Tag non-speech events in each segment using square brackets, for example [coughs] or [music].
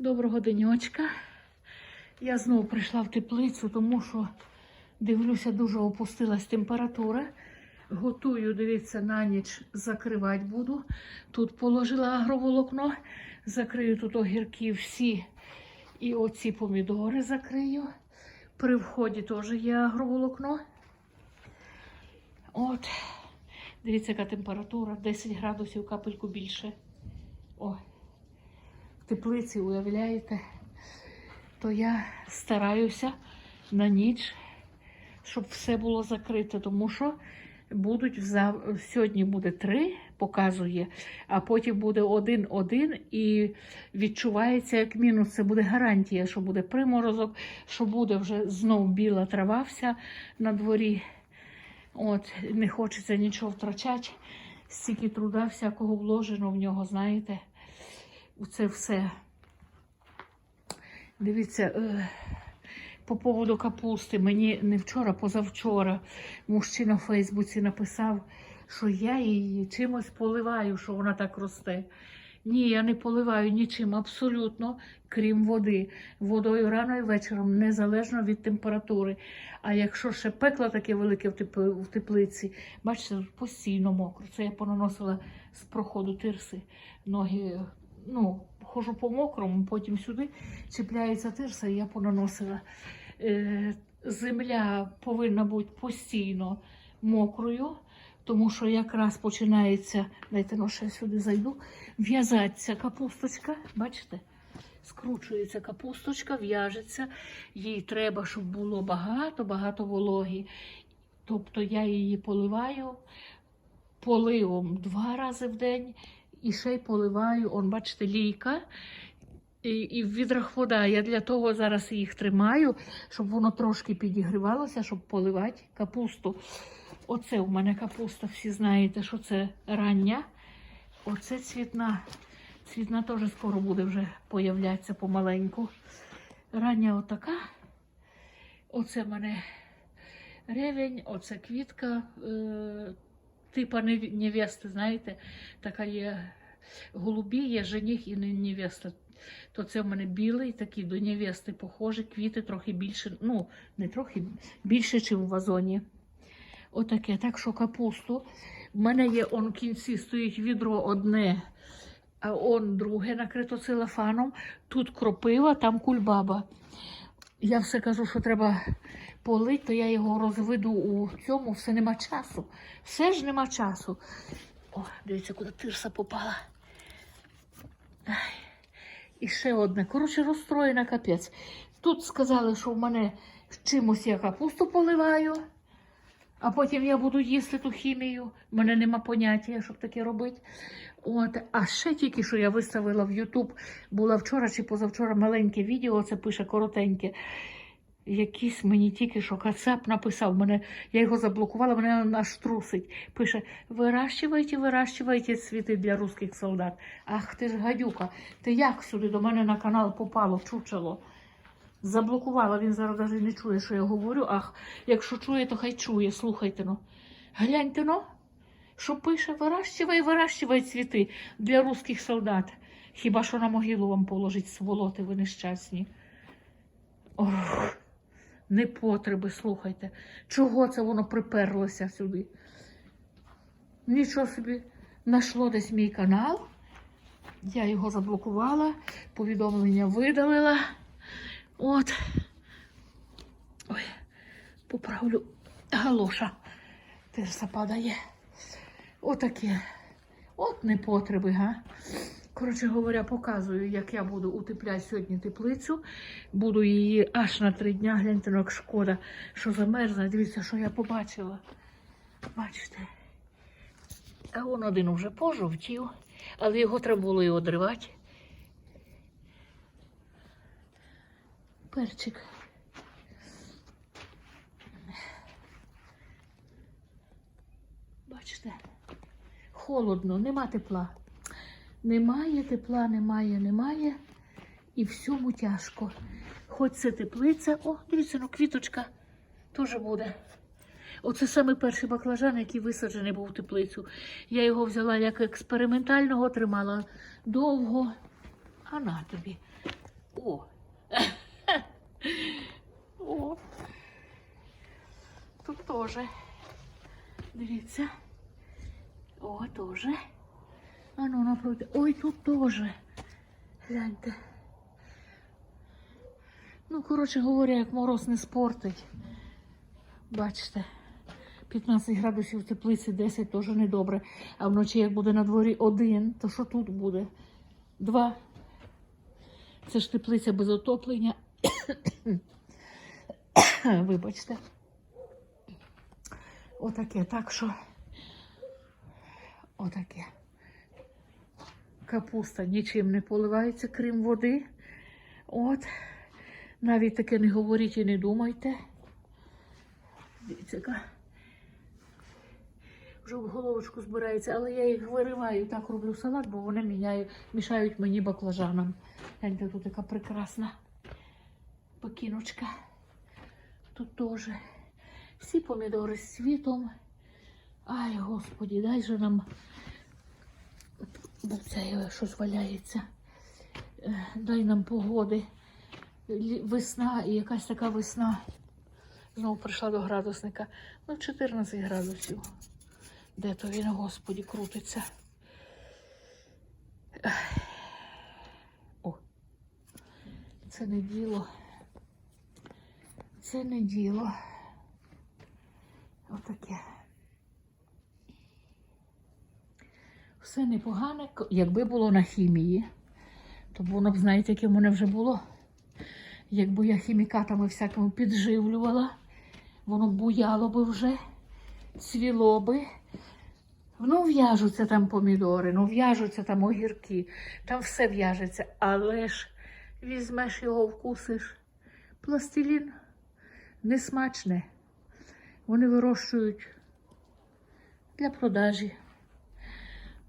Доброго денечка. Я знову прийшла в теплицю, тому що дивлюся, дуже опустилась температура. Готую, дивіться, на ніч закривати буду. Тут положила агроволокно, закрию тут огірки всі і оці помідори закрию. При вході теж є агроволокно. От, дивіться, яка температура, 10 градусів, капельку більше. О, теплиці, уявляєте, то я стараюся на ніч, щоб все було закрите, тому що будуть взав... сьогодні буде три, показує, а потім буде один-один і відчувається як мінус. Це буде гарантія, що буде приморозок, що буде вже знов біла трава вся на дворі. От, не хочеться нічого втрачати. Стільки труда всякого вложено в нього, знаєте, у це все. Дивіться, е, по поводу капусти, мені не вчора, позавчора мужчина в Фейсбуці написав, що я її чимось поливаю, що вона так росте. Ні, я не поливаю нічим абсолютно, крім води. Водою рано і вечором, незалежно від температури. А якщо ще пекло таке велике в теплиці, бачите, постійно мокро. Це я понаносила з проходу тирси. Ноги, ну, хожу по мокрому, потім сюди чіпляється тирса, і я понаносила. Е, земля повинна бути постійно мокрою, тому що якраз починається, дайте ну, ще сюди зайду, в'язатися капусточка, бачите? Скручується капусточка, в'яжеться, їй треба, щоб було багато-багато вологі. Тобто я її поливаю поливом два рази в день і ще й поливаю, он, бачите, лійка. І, і відрах вода. Я для того зараз їх тримаю, щоб воно трошки підігрівалося, щоб поливати капусту. Оце у мене капуста, всі знаєте, що це рання. Оце цвітна. Цвітна теж скоро буде вже появлятися помаленьку. Рання отака. Оце в мене ревень, оце квітка, е, типа невести, знаєте, така є голубі, є жених і не- невеста. То це в мене білий, такий до невести похожий, квіти трохи більше, ну, не трохи більше, ніж у вазоні. Отаке. Так що капусту. В мене є он в кінці стоїть відро одне, а он друге накрито целофаном. Тут кропива, там кульбаба. Я все кажу, що треба полить, то я його розведу у цьому, все нема часу. Все ж нема часу. О, дивіться, куди тирса попала. І ще одне. Коротше, розстроєна капець. Тут сказали, що в мене чимось я капусту поливаю, а потім я буду їсти ту хімію. У мене нема поняття, щоб таке робити. От. А ще тільки що я виставила в Ютуб, була вчора чи позавчора маленьке відео, це пише коротеньке. Якийсь мені тільки що Кацап написав, мене, я його заблокувала, мене аж трусить. Пише: вирощуйте, вирощуйте цвіти для русських солдат. Ах ти ж гадюка, ти як сюди до мене на канал попало, чучело? Заблокувала, він зараз навіть не чує, що я говорю. Ах, якщо чує, то хай чує, слухайте ну. Гляньте ну, що пише, вирощувай, вирощувай цвіти для русських солдат. Хіба що на могилу вам положить сволоти, ви нещасні. Ох, непотреби, слухайте. Чого це воно приперлося сюди? Нічого собі знайшло десь мій канал. Я його заблокувала, повідомлення видалила. От. Ой, поправлю галоша. Теж западає. Отаке. От непотреби, га. Коротше говоря, показую, як я буду утепляти сьогодні теплицю. Буду її аж на три дня. Гляньте, ну, як шкода, що замерзне. Дивіться, що я побачила. Бачите? А он один вже пожовтів, але його треба було і одривати. Перчик. Бачите, холодно, нема тепла. Немає тепла, немає, немає. І всьому тяжко. Хоч це теплиця. О, дивіться, ну квіточка теж буде. Оце саме перший баклажан, який висаджений був в теплицю. Я його взяла як експериментального, тримала довго. А на тобі. О. [laughs] О. Тут теж. Дивіться. О, теж. А ну напроти. Ой, тут теж. Гляньте. Ну, коротше говоря, як мороз не спортить. Бачите, 15 градусів в теплиці, 10 теж недобре. А вночі, як буде на дворі один, то що тут буде? Два. Це ж теплиця без отоплення. [coughs] Вибачте. Отаке, так що. Отаке. Капуста нічим не поливається, крім води. От. Навіть таке не говоріть і не думайте. Дивіться, вже в головочку збирається, але я їх вириваю, так роблю салат, бо вони міняють, мішають мені баклажанам. Гляньте, тут така прекрасна покіночка. Тут теж всі помідори з світом. Ай, господі, дай же нам це щось валяється. Е, Дай нам погоди. Весна і якась така весна. Знову прийшла до градусника. Ну, 14 градусів. Де то він, господі, крутиться. О, це не діло. Це не діло. Отаке. Все непогане, якби було на хімії, то воно б, знаєте, яке в мене вже було. Якби я хімікатами всякими підживлювала, воно буяло би вже, цвіло би. Ну, в'яжуться там помідори, ну в'яжуться там огірки, там все в'яжеться, але ж візьмеш його, вкусиш. Пластилін несмачне. Вони вирощують для продажі.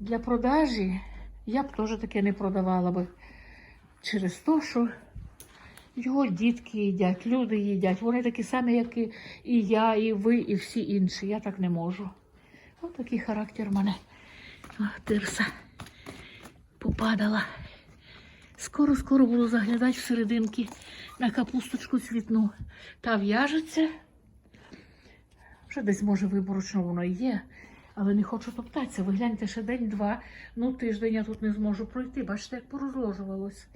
Для продажі я б теж таке не продавала би через те, що його дітки їдять, люди їдять. Вони такі самі, як і, я, і ви, і всі інші. Я так не можу. Ось такий характер в мене. Тирса попадала. Скоро-скоро буду заглядати всерединки на капусточку цвітну. Та в'яжеться. Вже десь, може, виборочно воно є, але не хочу топтатися. Ви гляньте ще день-два, ну тиждень я тут не зможу пройти. Бачите, як порозложувалось.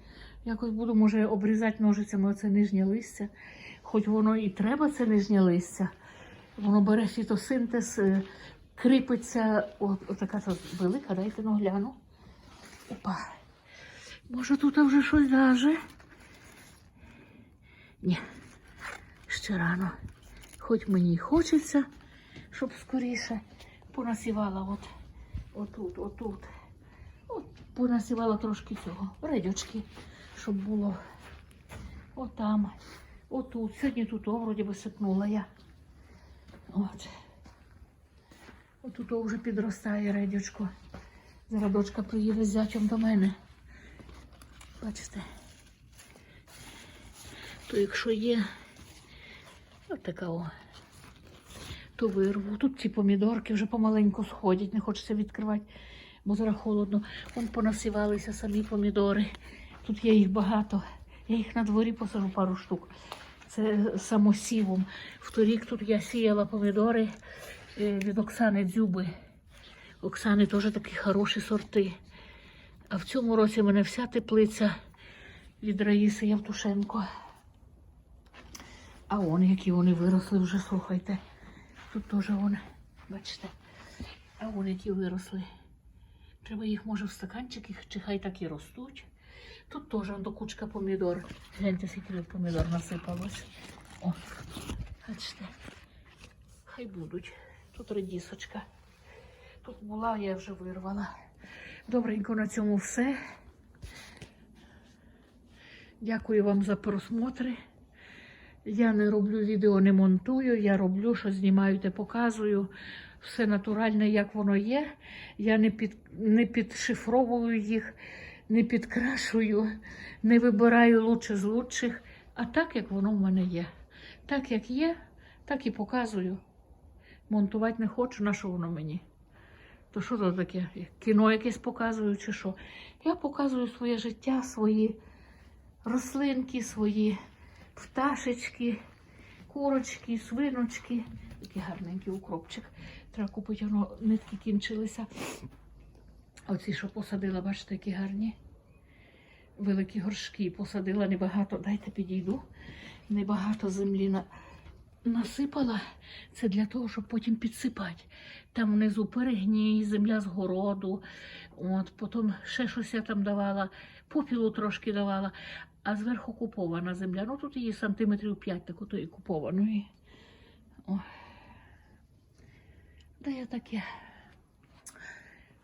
Якось буду, може, обрізати ножицями оце нижнє листя. Хоч воно і треба, це нижнє листя. Воно бере фітосинтез, е, кріпиться. О, отака то велика, дайте ну гляну. Опа. Може тут вже щось даже? Ні, ще рано. Хоч мені й хочеться, щоб скоріше понасівала от, отут, отут. От понасівала трошки цього, редючки, щоб було отам, отут. Сьогодні тут о, вроді би сипнула я. От. Отут о, вже підростає редючко. Зараз дочка приїде з зятем до мене. Бачите? То якщо є от така о, то вирву. Тут ці помідорки вже помаленьку сходять, не хочеться відкривати, бо зараз холодно. Вон понасівалися самі помідори. Тут є їх багато. Я їх на дворі посажу пару штук. Це самосівом. Вторік тут я сіяла помідори е, від Оксани Дзюби. Оксани теж такі хороші сорти. А в цьому році в мене вся теплиця від Раїси Явтушенко. А он, які вони виросли вже, слухайте. Тут теж вони, бачите. А вони які виросли. Треба їх, може, в стаканчики, чи хай так і ростуть. Тут теж до кучка помідор. Гляньте, скільки помідор насипалось. О, бачите. Хай будуть. Тут редісочка. Тут була, я вже вирвала. Добренько на цьому все. Дякую вам за просмотри. Я не роблю відео, не монтую, я роблю, що знімаю, те показую. Все натуральне, як воно є. Я не, під, не підшифровую їх, не підкрашую, не вибираю лучше з лучших, а так, як воно в мене є. Так, як є, так і показую. Монтувати не хочу, на що воно мені. То що це таке? Кіно якесь показую чи що? Я показую своє життя, свої рослинки свої, пташечки, курочки, свиночки. Такий гарненький укропчик. Треба купити, воно нитки кінчилися. Оці, що посадила, бачите, які гарні. Великі горшки посадила небагато. Дайте підійду. Небагато землі на... насипала. Це для того, щоб потім підсипати. Там внизу перегній, земля з городу. От, потім ще щось я там давала, попілу трошки давала, а зверху купована земля. Ну тут її сантиметрів 5 такої купованої. Ой. Я таке.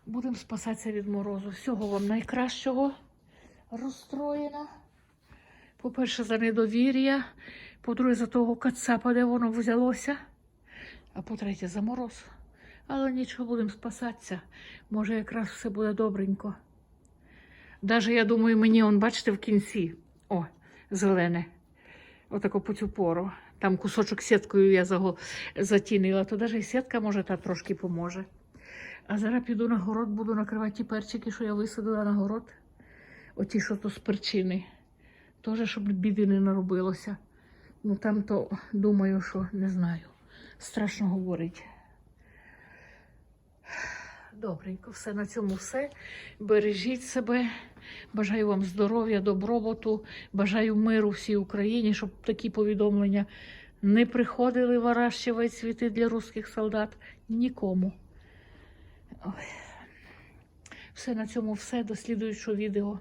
Будемо спасатися від морозу. Всього вам найкращого розстроєна. По-перше, за недовір'я, по-друге, за того кацапа, де воно взялося, а по-третє, за мороз. Але нічого, будемо спасатися. Може, якраз все буде добренько. Даже, я думаю, мені, он, бачите, в кінці, о, зелене, отако по цю пору. Там кусочок сіткою я затінила, то навіть сітка може та трошки поможе. А зараз піду на город, буду накривати ті перчики, що я висадила на город. Оті, що то з перчини. Теж, щоб біди не наробилося. Ну там то думаю, що не знаю. Страшно говорить. Добренько, все на цьому все. Бережіть себе. Бажаю вам здоров'я, добробуту. Бажаю миру всій Україні, щоб такі повідомлення не приходили вирощувати цвіти для русських солдат. Нікому. Все на цьому все. До слідуючого відео.